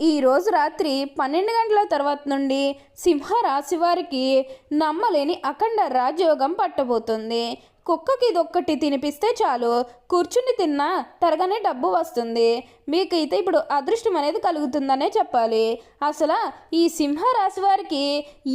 ఈ రోజు రాత్రి పన్నెండు గంటల తర్వాత నుండి సింహ రాశి వారికి నమ్మలేని అఖండ రాజయోగం పట్టబోతుంది. కుక్కకి ఇదొక్కటి తినిపిస్తే చాలు. కూర్చుని తిన్నా త్వరగానే డబ్బు వస్తుంది. మీకు అయితే ఇప్పుడు అదృష్టం అనేది కలుగుతుందనే చెప్పాలి. అసలు ఈ సింహరాశి వారికి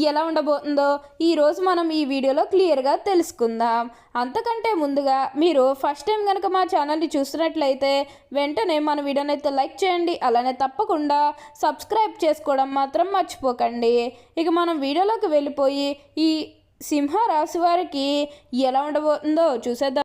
ఎలా ఉండబోతుందో ఈరోజు మనం ఈ వీడియోలో క్లియర్గా తెలుసుకుందాం. అంతకంటే ముందుగా మీరు ఫస్ట్ టైం కనుక మా ఛానల్ని చూస్తున్నట్లయితే వెంటనే మన వీడియోని అయితే లైక్ చేయండి. అలానే తప్పకుండా సబ్స్క్రైబ్ చేసుకోవడం మాత్రం మర్చిపోకండి. ఇక మనం వీడియోలోకి వెళ్ళిపోయి ఈ సింహ రాశి వారికి ఎలా ఉండబోతుందో చూసేద్దాం.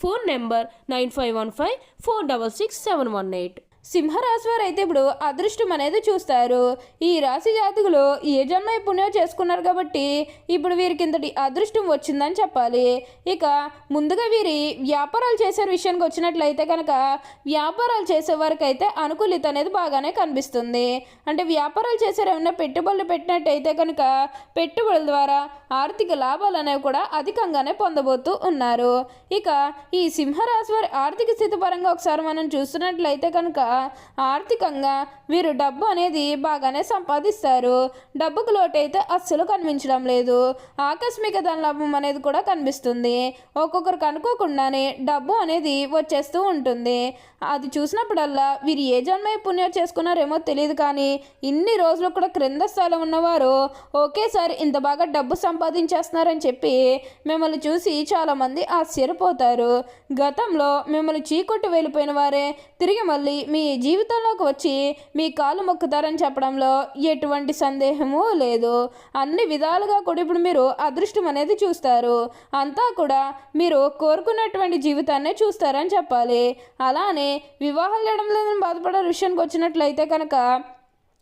Phone number nine five one five four double six seven one eight సింహరాశి వారు అయితే ఇప్పుడు అదృష్టం అనేది చూస్తారు. ఈ రాశి జాతకులు ఏ జన్మ పుణ్యం చేసుకున్నారు కాబట్టి ఇప్పుడు వీరికి ఇంతటి అదృష్టం వచ్చిందని చెప్పాలి. ఇక ముందుగా వీరి వ్యాపారాలు చేసే విషయానికి వచ్చినట్లయితే కనుక వ్యాపారాలు చేసే వారికి అయితే అనుకూలిత అనేది బాగానే కనిపిస్తుంది. అంటే వ్యాపారాలు చేసే ఏమైనా పెట్టుబడులు పెట్టినట్టయితే కనుక పెట్టుబడుల ద్వారా ఆర్థిక లాభాలు అనేవి కూడా అధికంగానే పొందబోతూ ఉన్నారు. ఇక ఈ సింహరాశి వారి ఆర్థిక స్థితి పరంగా ఒకసారి మనం చూస్తున్నట్లయితే కనుక ఆర్థికంగా వీరు డబ్బు అనేది బాగానే సంపాదిస్తారు. డబ్బుకు లోటైతే అస్సలు కనిపించడం లేదు. ఆకస్మిక ధనలాభం అనేది కూడా కనిపిస్తుంది. ఒక్కొక్కరికి అనుకోకుండానే డబ్బు అనేది వచ్చేస్తూ ఉంటుంది. అది చూసినప్పుడల్లా వీరు ఏ జన్మ పుణ్యం చేసుకున్నారేమో తెలియదు కానీ ఇన్ని రోజులు కూడా క్రింద స్థాయిలో ఉన్నవారు ఒకేసారి ఇంత బాగా డబ్బు సంపాదించేస్తున్నారని చెప్పి మిమ్మల్ని చూసి చాలామంది ఆశ్చర్యపోతారు. గతంలో మిమ్మల్ని చీకొట్టు వెళ్ళిపోయిన వారే తిరిగి మళ్ళీ మీ జీవితంలోకి వచ్చి మీ కాలు మొక్కుతారని చెప్పడంలో ఎటువంటి సందేహము లేదు. అన్ని విధాలుగా కూడా ఇప్పుడు మీరు అదృష్టం అనేది చూస్తారు. అంతా కూడా మీరు కోరుకున్నటువంటి జీవితాన్నే చూస్తారని చెప్పాలి. అలానే వివాహం లేడం లేదని బాధపడే విషయానికి వచ్చినట్లయితే కనుక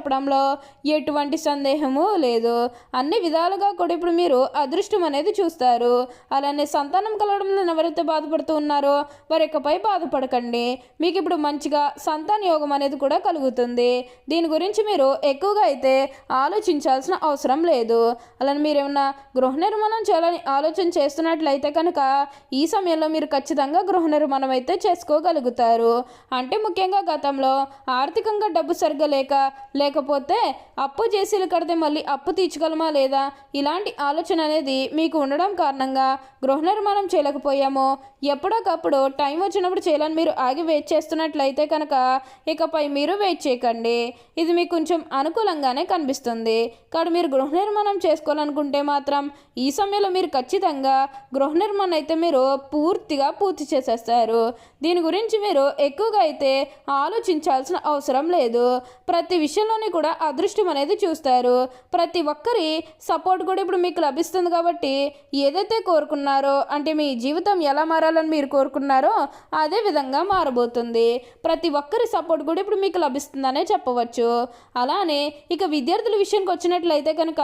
చెప్పడంలో ఎటువంటి సందేహము లేదు. అన్ని విధాలుగా కూడా ఇప్పుడు మీరు అదృష్టం అనేది చూస్తారు. అలానే సంతానం కలగడంలో ఎవరైతే బాధపడుతూ ఉన్నారో వారి యొక్కపై బాధపడకండి. మీకు ఇప్పుడు మంచిగా సంతాన యోగం అనేది కూడా కలుగుతుంది. దీని గురించి మీరు ఎక్కువగా అయితే ఆలోచించాల్సిన అవసరం లేదు. అలానే మీరు ఏమన్నా గృహ నిర్మాణం చేయాలని ఆలోచన చేస్తున్నట్లయితే కనుక ఈ సమయంలో మీరు ఖచ్చితంగా గృహ నిర్మాణం అయితే చేసుకోగలుగుతారు. అంటే ముఖ్యంగా గతంలో ఆర్థికంగా డబ్బు సరిగ్గా లేక లేకపోతే అప్పు చేసి కడితే మళ్ళీ అప్పు తీర్చగలమా లేదా? ఇలాంటి ఆలోచన అనేది మీకు ఉండడం కారణంగా గృహ నిర్మాణం చేయలేకపోయామో? ఎప్పుడోకప్పుడు టైం వచ్చినప్పుడు చేయాలని మీరు ఆగి వెయిట్ చేస్తున్నట్లయితే కనుక ఇకపై మీరు వెయిట్ చేయకండి. ఇది మీకు కొంచెం అనుకూలంగానే కనిపిస్తుంది. కాబట్టి మీరు గృహ నిర్మాణం చేసుకోవాలనుకుంటే మాత్రం ఈ సమయంలో మీరు ఖచ్చితంగా గృహ నిర్మాణం అయితే మీరు పూర్తిగా పూర్తి చేసేస్తారు. దీని గురించి మీరు ఎక్కువగా అయితే ఆలోచించాల్సిన అవసరం లేదు. ప్రతి విషయంలో విషయంలోని కూడా అదృష్టం అనేది చూస్తారు. ప్రతి ఒక్కరి సపోర్ట్ కూడా ఇప్పుడు మీకు లభిస్తుంది కాబట్టి ఏదైతే కోరుకున్నారో అంటే మీ జీవితం ఎలా మారాలని మీరు కోరుకున్నారో అదే విధంగా మారబోతుంది. ప్రతి ఒక్కరి సపోర్ట్ కూడా ఇప్పుడు మీకు లభిస్తుందనే చెప్పవచ్చు. అలానే ఇక విద్యార్థుల విషయానికి వచ్చినట్లయితే కనుక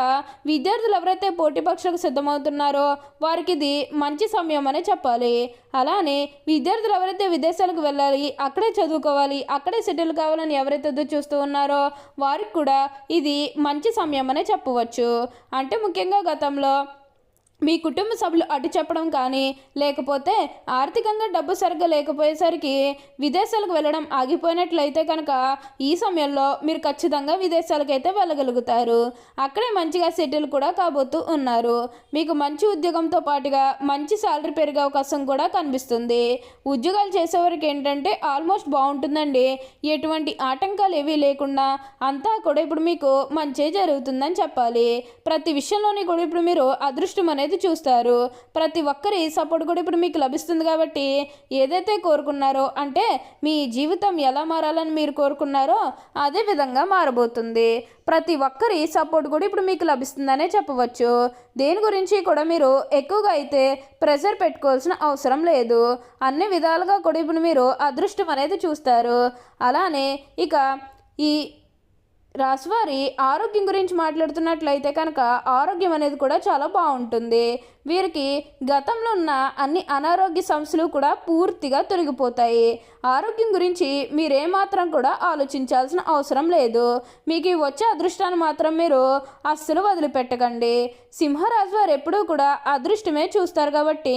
విద్యార్థులు ఎవరైతే పోటీ పరీక్షలకు సిద్ధమవుతున్నారో వారికి ఇది మంచి సమయం అనే చెప్పాలి. అలానే విద్యార్థులు ఎవరైతే విదేశాలకు వెళ్ళాలి అక్కడే చదువుకోవాలి అక్కడే సెటిల్ కావాలని ఎవరైతే చూస్తూ ఉన్నారో వారికి కూడా ఇది మంచి సమయం అనే చెప్పవచ్చు. అంటే ముఖ్యంగా గతంలో మీ కుటుంబ సభ్యులు అటు చెప్పడం కానీ లేకపోతే ఆర్థికంగా డబ్బు సరిగ్గా లేకపోయేసరికి విదేశాలకు వెళ్ళడం ఆగిపోయినట్లయితే కనుక ఈ సమయంలో మీరు ఖచ్చితంగా విదేశాలకు అయితే వెళ్ళగలుగుతారు. అక్కడే మంచిగా సెటిల్ కూడా కాబోతూ ఉన్నారు. మీకు మంచి ఉద్యోగంతో పాటుగా మంచి శాలరీ పెరిగే అవకాశం కూడా కనిపిస్తుంది. ఉద్యోగాలు చేసేవారికి ఏంటంటే ఆల్మోస్ట్ బాగుంటుందండి. ఎటువంటి ఆటంకాలు ఏవీ లేకుండా అంతా కూడా ఇప్పుడు మీకు మంచి జరుగుతుందని చెప్పాలి. ప్రతి విషయంలోని కూడా ఇప్పుడు మీరు అదృష్టం అనేది చూస్తారు. ప్రతి ఒక్కరి సపోర్ట్ కూడా ఇప్పుడు మీకు లభిస్తుంది కాబట్టి ఏదైతే కోరుకున్నారో అంటే మీ జీవితం ఎలా మారాలని మీరు కోరుకున్నారో అదే విధంగా మారబోతుంది. ప్రతి ఒక్కరి సపోర్ట్ కూడా ఇప్పుడు మీకు లభిస్తుందనే చెప్పవచ్చు. దేని గురించి కూడా మీరు ఎక్కువగా అయితే ప్రెషర్ పెట్టుకోవాల్సిన అవసరం లేదు. అన్ని విధాలుగా కూడా ఇప్పుడు మీరు అదృష్టం అనేది చూస్తారు. అలానే ఇక ఈ రాశివారి ఆరోగ్యం గురించి మాట్లాడుతున్నట్లయితే కనుక ఆరోగ్యం అనేది కూడా చాలా బాగుంటుంది. వీరికి గతంలో ఉన్న అన్ని అనారోగ్య సమస్యలు కూడా పూర్తిగా తొలగిపోతాయి. ఆరోగ్యం గురించి మీరేమాత్రం కూడా ఆలోచించాల్సిన అవసరం లేదు. మీకు ఈ వచ్చే అదృష్టాన్ని మాత్రం మీరు అస్సలు వదిలిపెట్టకండి. సింహరాజు వారు ఎప్పుడూ కూడా అదృష్టమే చూస్తారు కాబట్టి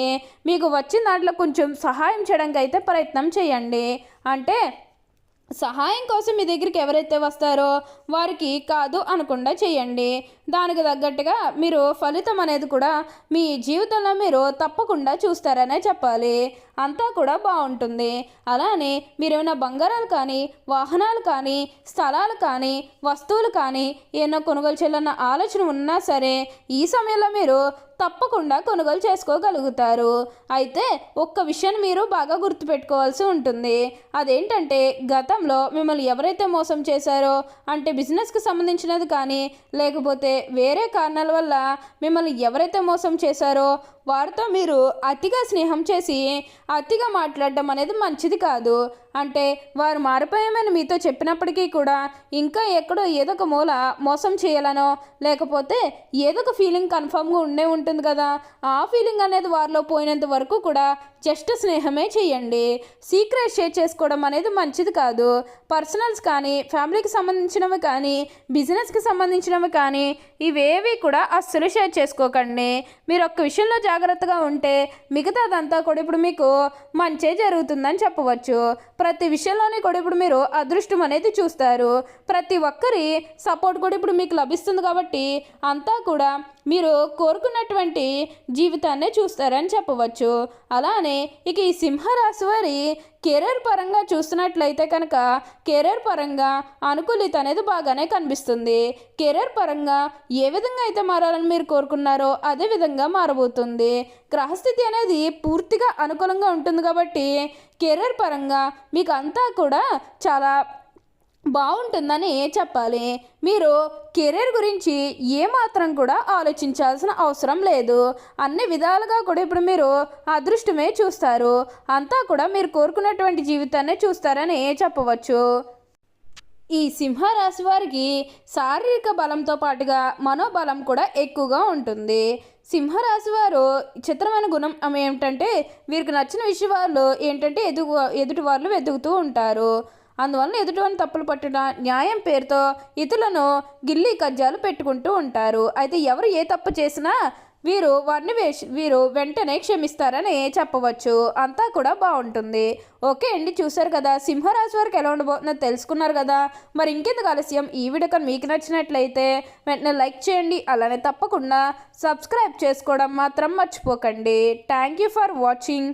మీకు వచ్చిన దాంట్లో కొంచెం సహాయం చేయడానికి అయితే ప్రయత్నం చేయండి. అంటే సహాయం కోసం మీ దగ్గరికి ఎవరైతే వస్తారో వారికి కాదు అనకుండా చేయండి. దానికి తగ్గట్టుగా మీరు ఫలితం అనేది కూడా మీ జీవితంలో మీరు తప్పకుండా చూస్తారనే చెప్పాలి. అంతా కూడా బాగుంటుంది. అలానే మీరు బంగారాలు కానీ వాహనాలు కానీ స్థలాలు కానీ వస్తువులు కానీ ఏమైనా కొనుగోలు చేయాలన్న ఆలోచన ఉన్నా సరే ఈ సమయంలో మీరు తప్పకుండా కొనుగోలు చేసుకోగలుగుతారు. అయితే ఒక్క విషయాన్ని మీరు బాగా గుర్తుపెట్టుకోవాల్సి ఉంటుంది. అదేంటంటే గతంలో మిమ్మల్ని ఎవరైతే మోసం చేశారో అంటే బిజినెస్కి సంబంధించినది కానీ లేకపోతే వేరే కారణాల వల్ల మిమ్మల్ని ఎవరైతే మోసం చేశారో వారితో మీరు అతిగా స్నేహం చేసి అతిగా మాట్లాడడం అనేది మంచిది కాదు. అంటే వారు మారిపోయామని మీతో చెప్పినప్పటికీ కూడా ఇంకా ఎక్కడో ఏదో ఒక మూల మోసం చేయాలనో లేకపోతే ఏదో ఒక ఫీలింగ్ కన్ఫామ్గా ఉండే ఉంటుంది కదా. ఆ ఫీలింగ్ అనేది వారిలో పోయినంత వరకు కూడా జస్ట్ స్నేహమే చేయండి. సీక్రెట్ షేర్ చేసుకోవడం అనేది మంచిది కాదు. పర్సనల్స్ కానీ ఫ్యామిలీకి సంబంధించినవి కానీ బిజినెస్కి సంబంధించినవి కానీ ఇవేవి కూడా అస్సలు షేర్ చేసుకోకండి. మీరు ఒక్క విషయంలో జాగ్రత్తగా ఉంటే మిగతాదంతా కూడా ఇప్పుడు మీకు మంచే జరుగుతుందని చెప్పవచ్చు. ప్రతి విషయంలోనే కూడా ఇప్పుడు మీరు అదృష్టం అనేది చూస్తారు. ప్రతి ఒక్కరి సపోర్ట్ కూడా ఇప్పుడు మీకు లభిస్తుంది కాబట్టి అంతా కూడా మీరు కోరుకున్నటువంటి జీవితాన్నే చూస్తారని చెప్పవచ్చు. అలానే ఇక ఈ సింహరాశి వారి కెరీర్ పరంగా చూస్తున్నట్లయితే కనుక కెరీర్ పరంగా అనుకూలిత అనేది బాగానే కనిపిస్తుంది. కెరీర్ పరంగా ఏ విధంగా అయితే మారాలని మీరు కోరుకున్నారో అదే విధంగా మారబోతుంది. గ్రహస్థితి అనేది పూర్తిగా అనుకూలంగా ఉంటుంది కాబట్టి కెరీర్ పరంగా మీకు అంతా కూడా చాలా బాగుంటుందని చెప్పాలి? మీరు కెరీర్ గురించి ఏమాత్రం కూడా ఆలోచించాల్సిన అవసరం లేదు. అన్ని విధాలుగా కూడా ఇప్పుడు మీరు అదృష్టమే చూస్తారు. అంతా కూడా మీరు కోరుకున్నటువంటి జీవితాన్ని చూస్తారని చెప్పవచ్చు? ఈ సింహరాశి వారికి శారీరక బలంతో పాటుగా మనోబలం కూడా ఎక్కువగా ఉంటుంది. సింహరాశి వారు చిత్రమైన గుణం ఏమిటంటే వీరికి నచ్చిన విషయాలు ఏంటంటే ఎదుగు ఎదుటి వాళ్ళు వెతుకుతూ ఉంటారు. అందువలన ఎదుటివారిని తప్పులు పట్టిన న్యాయం పేరుతో ఇతరులను గిల్లి కజ్జాలు పెట్టుకుంటూ ఉంటారు. అయితే ఎవరు ఏ తప్పు చేసినా వీరు వారిని వీరు వెంటనే క్షమిస్తారని చెప్పవచ్చు. అంతా కూడా బాగుంటుంది. ఓకే అండి చూసారు కదా? సింహరాశి వారికి ఎలా ఉండబోతుందో తెలుసుకున్నారు కదా? మరి ఇంకెందుకు ఆలస్యం? ఈ వీడియో కానీ మీకు నచ్చినట్లయితే వెంటనే లైక్ చేయండి. అలానే తప్పకుండా సబ్స్క్రైబ్ చేసుకోవడం మాత్రం మర్చిపోకండి. Thank you for watching.